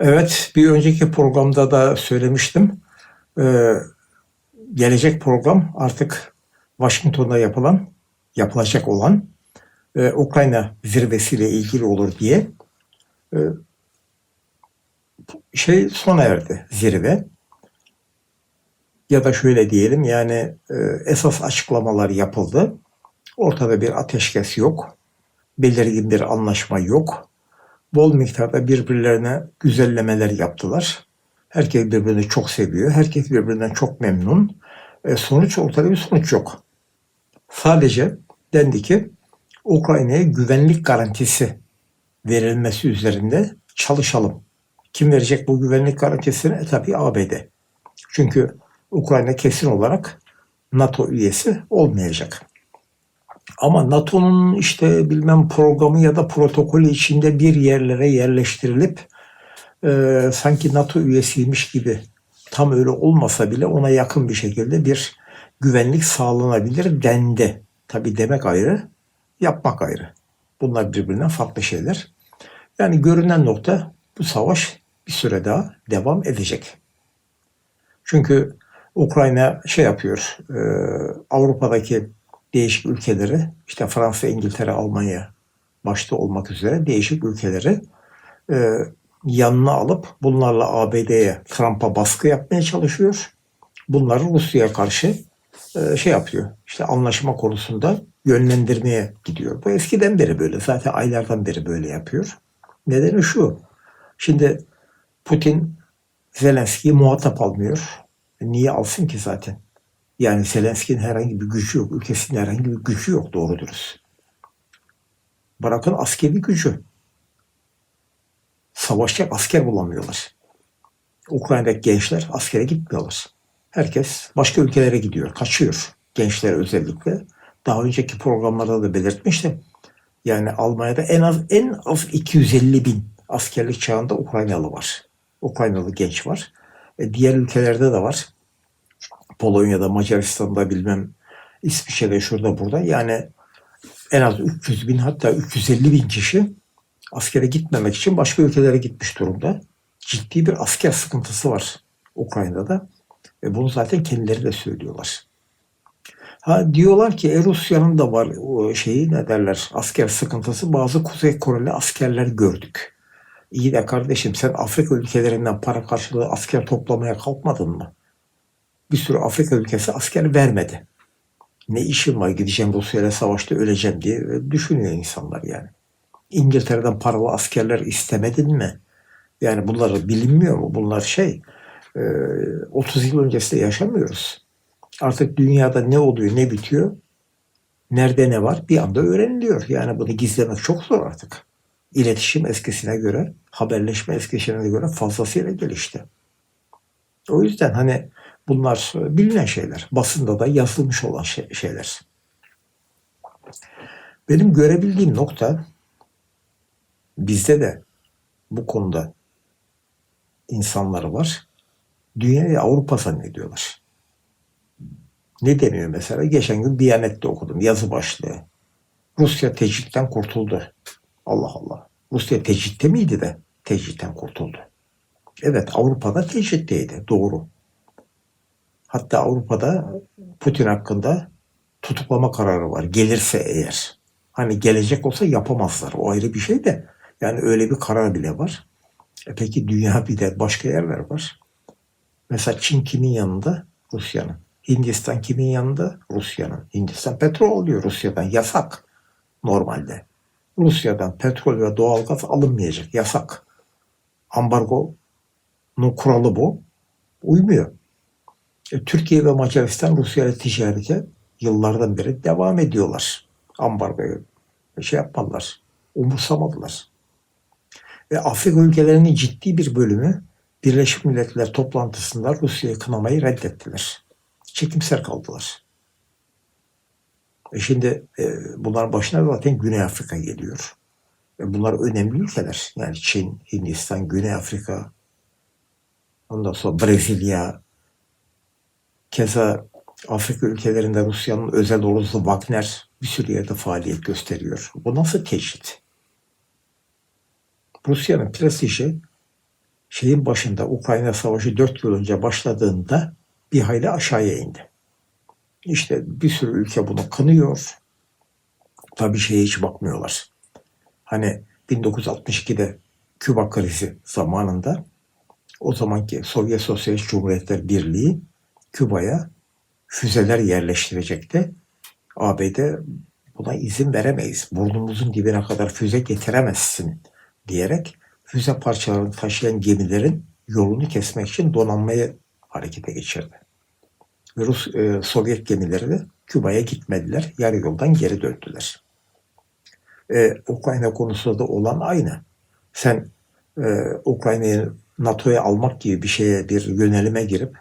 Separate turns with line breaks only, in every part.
Evet, bir önceki programda da söylemiştim. Ee, gelecek program artık Washington'da yapılan, yapılacak olan e, Ukrayna zirvesiyle ilgili olur diye e, şey sona erdi zirve. Ya da şöyle diyelim yani e, esas açıklamalar yapıldı. Ortada bir ateşkes yok. Belirgin bir anlaşma yok. Bol miktarda birbirlerine güzellemeler yaptılar. Herkes birbirini çok seviyor. Herkes birbirinden çok memnun. E, sonuç ortada bir sonuç yok. Sadece dendi ki Ukrayna'ya güvenlik garantisi verilmesi üzerinde çalışalım. Kim verecek bu güvenlik garantisini? E, tabii ABD. Çünkü Ukrayna kesin olarak NATO üyesi olmayacak. Ama NATO'nun işte bilmem programı ya da protokolü içinde bir yerlere yerleştirilip e, sanki NATO üyesiymiş gibi tam öyle olmasa bile ona yakın bir şekilde bir güvenlik sağlanabilir dendi. Tabi demek ayrı, yapmak ayrı. Bunlar birbirinden farklı şeyler. Yani görünen nokta bu savaş bir süre daha devam edecek. Çünkü Ukrayna şey yapıyor, e, Avrupa'daki değişik ülkeleri, işte Fransa, İngiltere, Almanya başta olmak üzere değişik ülkeleri e, yanına alıp bunlarla ABD'ye, Trump'a baskı yapmaya çalışıyor. Bunları Rusya'ya karşı e, şey yapıyor. İşte anlaşma konusunda yönlendirmeye gidiyor. Bu eskiden beri böyle. Zaten aylardan beri böyle yapıyor. Nedeni şu. Şimdi Putin Zelenski'yi muhatap almıyor. Niye alsın ki zaten? Yani Zelenski'nin herhangi bir gücü yok. Ülkesinde herhangi bir gücü yok doğru dürüst. Askeri gücü. Savaşacak asker bulamıyorlar. Ukrayna'daki gençler askere gitmiyorlar. Herkes başka ülkelere gidiyor, kaçıyor. Gençler özellikle. Daha önceki programlarda da belirtmiştim. Yani Almanya'da en az en az 250 bin askerlik çağında Ukraynalı var. Ukraynalı genç var. E, diğer ülkelerde de var. Polonya'da, Macaristan'da bilmem İsviçre'de şurada burada. Yani en az 300 bin hatta 350 bin kişi askere gitmemek için başka ülkelere gitmiş durumda. Ciddi bir asker sıkıntısı var Ukrayna'da. Ve bunu zaten kendileri de söylüyorlar. Ha diyorlar ki e, Rusya'nın da var şeyi ne derler asker sıkıntısı bazı Kuzey Koreli askerler gördük. İyi de kardeşim sen Afrika ülkelerinden para karşılığı asker toplamaya kalkmadın mı? Bir sürü Afrika ülkesi asker vermedi. Ne işim var gideceğim Rusya'yla savaşta öleceğim diye düşünüyor insanlar yani. İngiltere'den paralı askerler istemedin mi? Yani bunlar bilinmiyor mu? Bunlar şey 30 yıl öncesinde yaşamıyoruz. Artık dünyada ne oluyor, ne bitiyor, nerede ne var bir anda öğreniliyor. Yani bunu gizlemek çok zor artık. İletişim eskisine göre, haberleşme eskisine göre fazlasıyla gelişti. O yüzden hani bunlar bilinen şeyler. Basında da yazılmış olan şey, şeyler. Benim görebildiğim nokta bizde de bu konuda insanları var. Dünyayı Avrupa zannediyorlar. Ne deniyor mesela? Geçen gün Diyanet'te okudum yazı başlığı. Rusya tecritten kurtuldu. Allah Allah. Rusya tecritte miydi de tecritten kurtuldu. Evet Avrupa'da tecritteydi. Doğru. Hatta Avrupa'da Putin hakkında tutuklama kararı var. Gelirse eğer. Hani gelecek olsa yapamazlar. O ayrı bir şey de. Yani öyle bir karar bile var. E peki dünya bir de başka yerler var. Mesela Çin kimin yanında? Rusya'nın. Hindistan kimin yanında? Rusya'nın. Hindistan petrol alıyor Rusya'dan. Yasak normalde. Rusya'dan petrol ve doğalgaz alınmayacak. Yasak. Ambargonun kuralı bu. Uymuyor. Türkiye ve Macaristan Rusya ile ticarete yıllardan beri devam ediyorlar. Ambargoyu şey yapmadılar. Umursamadılar. Ve Afrika ülkelerinin ciddi bir bölümü Birleşmiş Milletler toplantısında Rusya'yı kınamayı reddettiler. Çekimser kaldılar. E şimdi e, bunların başına zaten Güney Afrika geliyor. E bunlar önemli ülkeler. Yani Çin, Hindistan, Güney Afrika, ondan sonra Brezilya, keza Afrika ülkelerinde Rusya'nın özel ordusu Wagner bir sürü yerde faaliyet gösteriyor. Bu nasıl teşhit? Rusya'nın prestiji şeyin başında Ukrayna Savaşı 4 yıl önce başladığında bir hayli aşağıya indi. İşte bir sürü ülke bunu kınıyor. Tabii şeye hiç bakmıyorlar. Hani 1962'de Küba krizi zamanında o zamanki Sovyet Sosyalist Cumhuriyetler Birliği Küba'ya füzeler yerleştirecekti. ABD buna izin veremeyiz. Burnumuzun dibine kadar füze getiremezsin diyerek füze parçalarını taşıyan gemilerin yolunu kesmek için donanmayı harekete geçirdi. Ve Rus, e, Sovyet gemileri de Küba'ya gitmediler. Yarı yoldan geri döndüler. E, Ukrayna konusunda da olan aynı. Sen e, Ukrayna'yı NATO'ya almak gibi bir şeye bir yönelime girip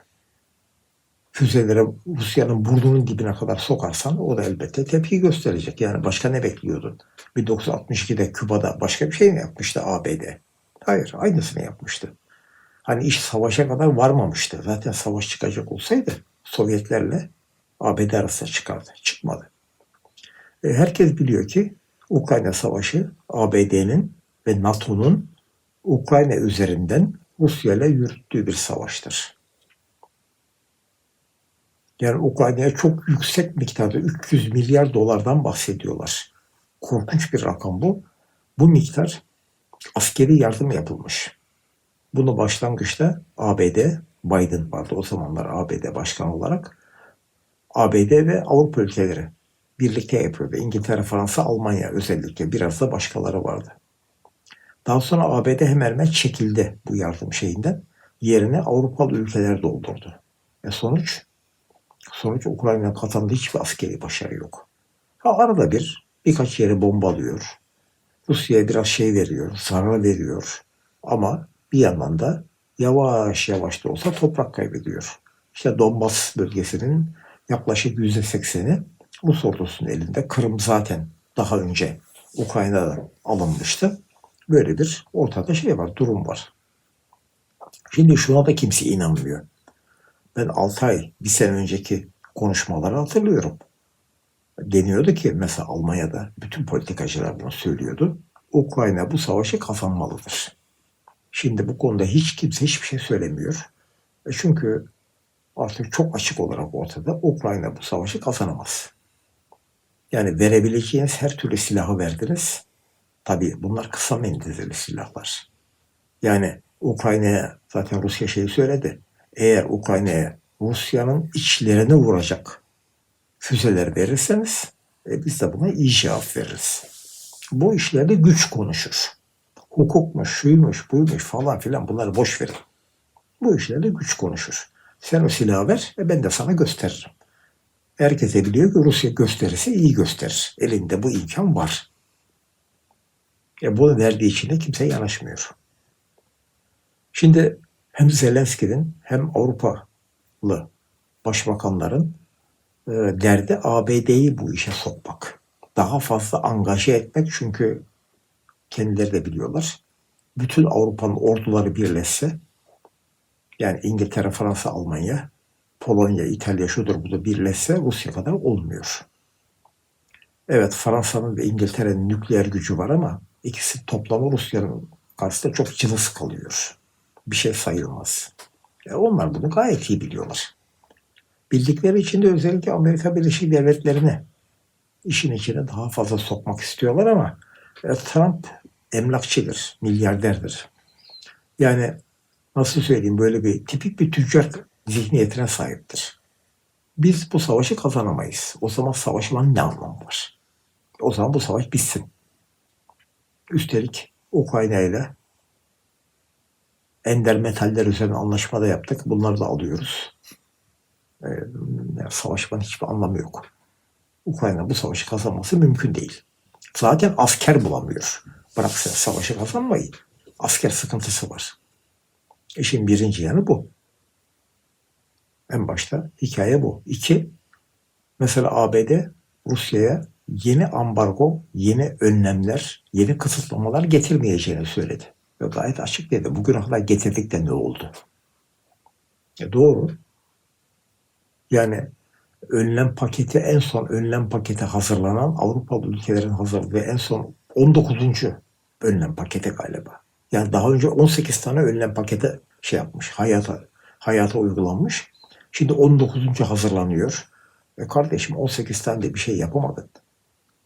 füzelere Rusya'nın burnunun dibine kadar sokarsan o da elbette tepki gösterecek. Yani başka ne bekliyordun? 1962'de Küba'da başka bir şey mi yapmıştı ABD? Hayır, aynısını yapmıştı. Hani iş savaşa kadar varmamıştı. Zaten savaş çıkacak olsaydı Sovyetlerle ABD arasında çıkardı. Çıkmadı. E, herkes biliyor ki Ukrayna Savaşı ABD'nin ve NATO'nun Ukrayna üzerinden Rusya ile yürüttüğü bir savaştır. Yani Ukrayna'ya çok yüksek miktarda 300 milyar dolardan bahsediyorlar. Korkunç bir rakam bu. Bu miktar askeri yardım yapılmış. Bunu başlangıçta ABD, Biden vardı o zamanlar ABD başkan olarak. ABD ve Avrupa ülkeleri birlikte yapıyordu. İngiltere, Fransa, Almanya özellikle biraz da başkaları vardı. Daha sonra ABD hemen hemen çekildi bu yardım şeyinden. Yerine Avrupalı ülkeler doldurdu. E sonuç? Sonuç Ukrayna'nın kazandığı hiçbir askeri başarı yok. Ha, arada bir birkaç yere bombalıyor. Rusya'ya biraz şey veriyor, zarar veriyor. Ama bir yandan da yavaş yavaş da olsa toprak kaybediyor. İşte Donbas bölgesinin yaklaşık yüzde sekseni Rus ordusunun elinde. Kırım zaten daha önce Ukrayna'dan alınmıştı. Böyle bir ortada şey var, durum var. Şimdi şuna da kimse inanmıyor. Ben 6 ay, bir sene önceki konuşmaları hatırlıyorum. Deniyordu ki mesela Almanya'da bütün politikacılar bunu söylüyordu. Ukrayna bu savaşı kazanmalıdır. Şimdi bu konuda hiç kimse hiçbir şey söylemiyor. E çünkü artık çok açık olarak ortada Ukrayna bu savaşı kazanamaz. Yani verebileceğiniz her türlü silahı verdiniz. Tabii bunlar kısa menzilli silahlar. Yani Ukrayna'ya zaten Rusya şeyi söyledi. Eğer Ukrayna'ya Rusya'nın içlerine vuracak füzeler verirseniz e, biz de buna iyi cevap veririz. Bu işlerde güç konuşur. Hukukmuş, şuymuş, buymuş falan filan bunları boş verin. Bu işlerde güç konuşur. Sen o silahı ver ve ben de sana gösteririm. Herkese biliyor ki Rusya gösterirse iyi gösterir. Elinde bu imkan var. E bunu verdiği için de kimse yanaşmıyor. Şimdi hem Zelenski'nin hem Avrupalı başbakanların e, derdi ABD'yi bu işe sokmak. Daha fazla angaje etmek çünkü kendileri de biliyorlar. Bütün Avrupa'nın orduları birleşse yani İngiltere, Fransa, Almanya, Polonya, İtalya şudur budur birleşse Rusya kadar olmuyor. Evet Fransa'nın ve İngiltere'nin nükleer gücü var ama ikisi toplamı Rusya'nın karşısında çok cılız kalıyor. Bir şey sayılmaz. E onlar bunu gayet iyi biliyorlar. Bildikleri için de özellikle Amerika Birleşik Devletleri'ni işin içine daha fazla sokmak istiyorlar ama e, Trump emlakçıdır, milyarderdir. Yani nasıl söyleyeyim böyle bir tipik bir tüccar zihniyetine sahiptir. Biz bu savaşı kazanamayız. O zaman savaşmanın ne anlamı var? O zaman bu savaş bitsin. Üstelik Ukrayna ile ender metaller üzerine anlaşma da yaptık. Bunları da alıyoruz. Yani savaşmanın hiçbir anlamı yok. Ukrayna bu savaşı kazanması mümkün değil. Zaten asker bulamıyor. Bırak sen savaşı kazanmayı. Asker sıkıntısı var. İşin birinci yanı bu. En başta hikaye bu. İki, mesela ABD Rusya'ya yeni ambargo, yeni önlemler, yeni kısıtlamalar getirmeyeceğini söyledi. Ve gayet açık dedi. Bugüne kadar getirdik de ne oldu? E doğru. Yani önlem paketi en son önlem paketi hazırlanan Avrupalı ülkelerin hazırladığı en son 19. önlem paketi galiba. Yani daha önce 18 tane önlem paketi şey yapmış, hayata hayata uygulanmış. Şimdi 19. hazırlanıyor. E kardeşim 18 tane de bir şey yapamadın.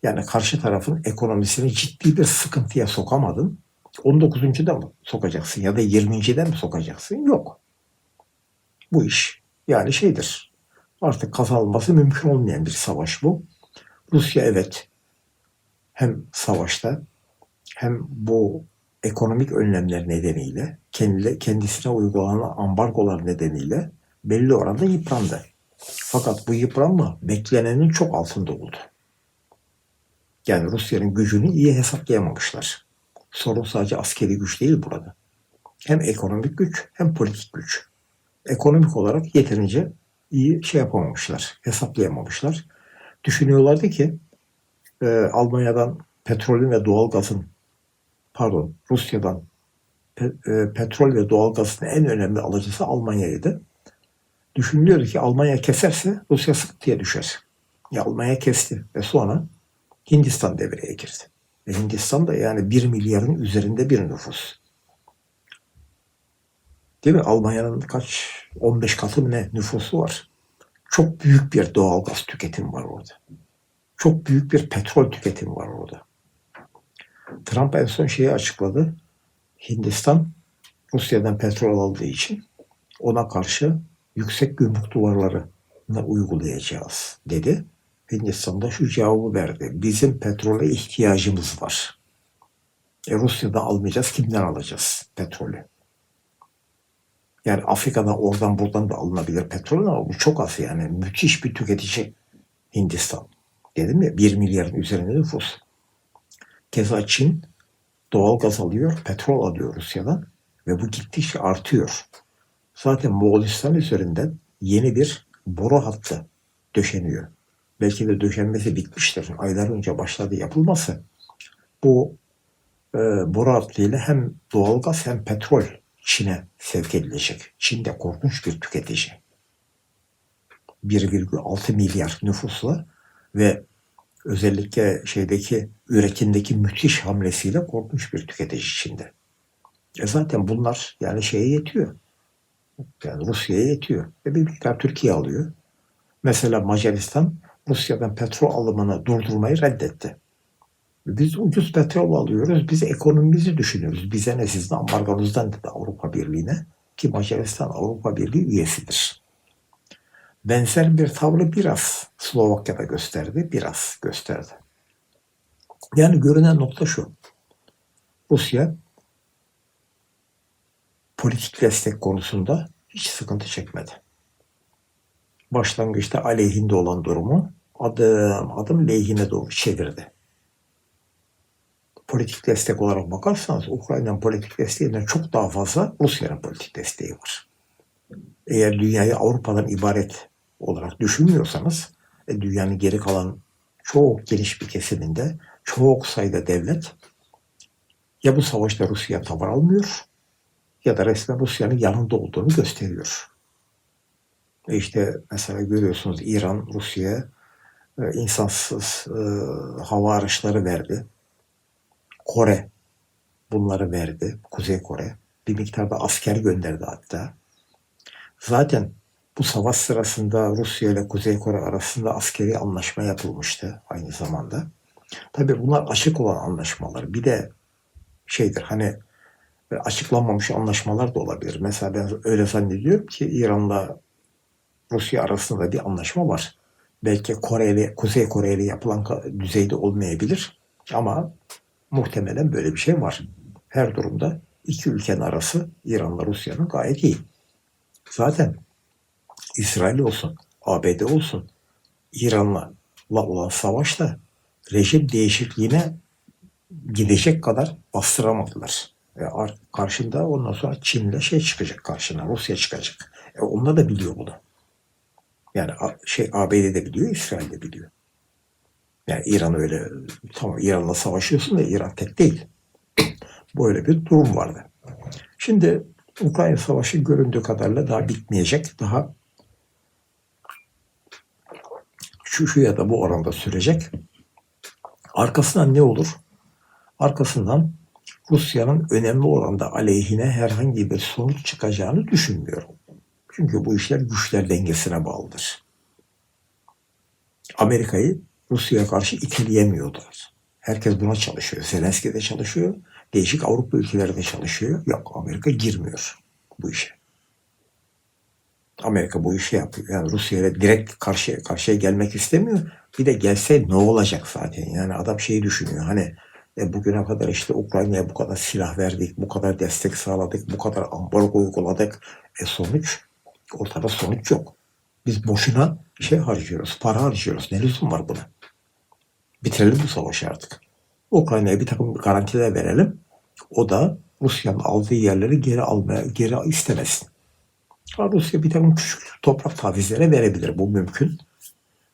Yani karşı tarafın ekonomisini ciddi bir sıkıntıya sokamadın. 19. da mı sokacaksın ya da 20. de mi sokacaksın? Yok. Bu iş yani şeydir. Artık kazanılması mümkün olmayan bir savaş bu. Rusya evet hem savaşta hem bu ekonomik önlemler nedeniyle kendi, kendisine uygulanan ambargolar nedeniyle belli oranda yıprandı. Fakat bu yıpranma beklenenin çok altında oldu. Yani Rusya'nın gücünü iyi hesaplayamamışlar. Sorun sadece askeri güç değil burada. Hem ekonomik güç hem politik güç. Ekonomik olarak yeterince iyi şey yapamamışlar, hesaplayamamışlar. Düşünüyorlardı ki e, Almanya'dan petrolün ve doğalgazın pardon Rusya'dan pe, e, petrol ve doğalgazın en önemli alıcısı Almanya'ydı. Düşünülüyordu ki Almanya keserse Rusya sıkıntıya düşer. Ya Almanya kesti ve sonra Hindistan devreye girdi. Hindistan da yani 1 milyarın üzerinde bir nüfus. Değil mi? Almanya'nın kaç 15 katı ne nüfusu var. Çok büyük bir doğal gaz tüketim var orada. Çok büyük bir petrol tüketimi var orada. Trump en son şeyi açıkladı. Hindistan Rusya'dan petrol aldığı için ona karşı yüksek gümrük duvarlarını uygulayacağız dedi. Hindistan da şu cevabı verdi. Bizim petrole ihtiyacımız var. E Rusya'dan almayacağız. Kimden alacağız petrolü? Yani Afrika'dan oradan buradan da alınabilir petrol ama bu çok az yani. Müthiş bir tüketici Hindistan. Dedim ya 1 milyarın üzerinde nüfus. Keza Çin doğal gaz alıyor, petrol alıyor Rusya'dan ve bu gittikçe artıyor. Zaten Moğolistan üzerinden yeni bir boru hattı döşeniyor. Belki de döşenmesi bitmiştir. Aylar önce başladı yapılması. Bu e, boru hattıyla hem doğalgaz hem petrol Çin'e sevk edilecek. Çin de korkunç bir tüketici. 1,6 milyar nüfusla ve özellikle şeydeki üretimdeki müthiş hamlesiyle korkunç bir tüketici Çin'de. E zaten bunlar yani şeye yetiyor. Yani Rusya'ya yetiyor. Ve bir miktar Türkiye alıyor. Mesela Macaristan Rusya'dan petrol alımını durdurmayı reddetti. Biz ucuz petrol alıyoruz, biz ekonomimizi düşünüyoruz. Bize ne sizin ambargonuzdan dedi Avrupa Birliği'ne ki Macaristan Avrupa Birliği üyesidir. Benzer bir tavrı biraz Slovakya'da gösterdi, biraz gösterdi. Yani görünen nokta şu. Rusya politik destek konusunda hiç sıkıntı çekmedi. Başlangıçta aleyhinde olan durumu adım adım lehine doğru çevirdi politik destek olarak bakarsanız Ukrayna'nın politik desteğinden çok daha fazla Rusya'nın politik desteği var. Eğer dünyayı Avrupa'dan ibaret olarak düşünmüyorsanız e, dünyanın geri kalan çok geniş bir kesiminde çok sayıda devlet ya bu savaşta Rusya tavır almıyor ya da resmen Rusya'nın yanında olduğunu gösteriyor. E işte mesela görüyorsunuz İran Rusya'ya e, insansız e, hava araçları verdi. Kore bunları verdi. Kuzey Kore. Bir miktarda asker gönderdi hatta. Zaten bu savaş sırasında Rusya ile Kuzey Kore arasında askeri anlaşma yapılmıştı aynı zamanda. Tabii bunlar açık olan anlaşmalar. Bir de şeydir hani açıklanmamış anlaşmalar da olabilir. Mesela ben öyle zannediyorum ki İran'la Rusya arasında bir anlaşma var. Belki Kore ile Kuzey Kore ile yapılan düzeyde olmayabilir ama muhtemelen böyle bir şey var. Her durumda iki ülkenin arası İran'la Rusya'nın gayet iyi. Zaten İsrail olsun, ABD olsun, İran'la olan savaşta rejim değişikliğine gidecek kadar bastıramadılar. E, karşında ondan sonra Çin'le şey çıkacak karşına, Rusya çıkacak. E, onlar da biliyor bunu. Yani şey ABD de biliyor, İsrail de biliyor. Yani İran öyle tamam İran'la savaşıyorsun da İran tek değil. Böyle bir durum vardı. Şimdi Ukrayna Savaşı göründüğü kadarıyla daha bitmeyecek. Daha şu şu ya da bu oranda sürecek. Arkasından ne olur? Arkasından Rusya'nın önemli oranda aleyhine herhangi bir sonuç çıkacağını düşünmüyorum. Çünkü bu işler güçler dengesine bağlıdır. Amerika'yı Rusya'ya karşı iteleyemiyorlar. Herkes buna çalışıyor. Zelenski de çalışıyor. Değişik Avrupa ülkeleri de çalışıyor. Yok Amerika girmiyor bu işe. Amerika bu işi yapıyor. Yani Rusya ile direkt karşıya karşıya gelmek istemiyor. Bir de gelse ne olacak zaten? Yani adam şeyi düşünüyor. Hani e, bugüne kadar işte Ukrayna'ya bu kadar silah verdik, bu kadar destek sağladık, bu kadar ambargo uyguladık. E sonuç ortada sonuç yok. Biz boşuna şey harcıyoruz, para harcıyoruz. Ne lüzum var buna? Bitirelim bu savaşı artık. Ukrayna'ya bir takım garantiler verelim. O da Rusya'nın aldığı yerleri geri almaya, geri istemesin. Ha, Rusya bir takım küçük toprak tavizlere verebilir. Bu mümkün.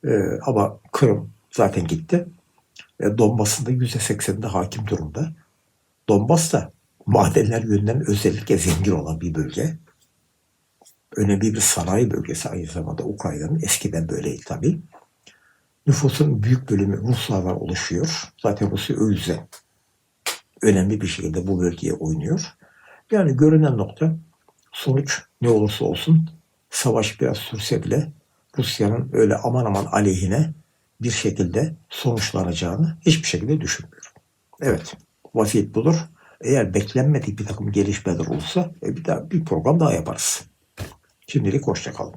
Ee, ama Kırım zaten gitti. E, Donbas'ın da %80'inde hakim durumda. Donbas da madenler yönünden özellikle zengin olan bir bölge. Önemli bir sanayi bölgesi aynı zamanda Ukrayna'nın. Eskiden böyleydi tabii. Nüfusun büyük bölümü Ruslardan oluşuyor. Zaten Rusya o yüzden önemli bir şekilde bu bölgeye oynuyor. Yani görünen nokta sonuç ne olursa olsun savaş biraz sürse bile Rusya'nın öyle aman aman aleyhine bir şekilde sonuçlanacağını hiçbir şekilde düşünmüyorum. Evet, vaziyet budur. Eğer beklenmedik bir takım gelişmeler olursa e, bir daha bir program daha yaparız. Şimdilik hoşça kalın.